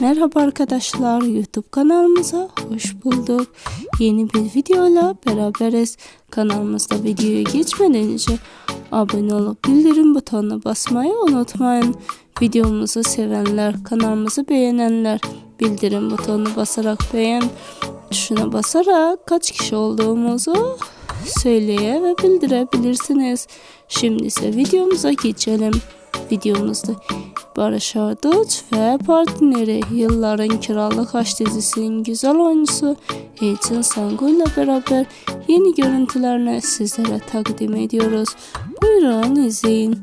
Merhaba arkadaşlar YouTube kanalımıza hoş bulduk. Yeni bir videoyla beraberiz. Kanalımızda videoya geçmeden önce abone olup bildirim butonuna basmayı unutmayın. Videomuzu sevenler, kanalımızı beğenenler bildirim butonuna basarak beğen tuşuna basarak kaç kişi olduğumuzu söyleye ve bildirebilirsiniz. Şimdi ise videomuza geçelim. Videomuzda Barış Arduç ve partneri yılların Kiralık Aşk dizisinin güzel oyuncusu Elçin Sangu ile beraber yeni görüntülerini sizlere takdim ediyoruz. Buyurun izleyin.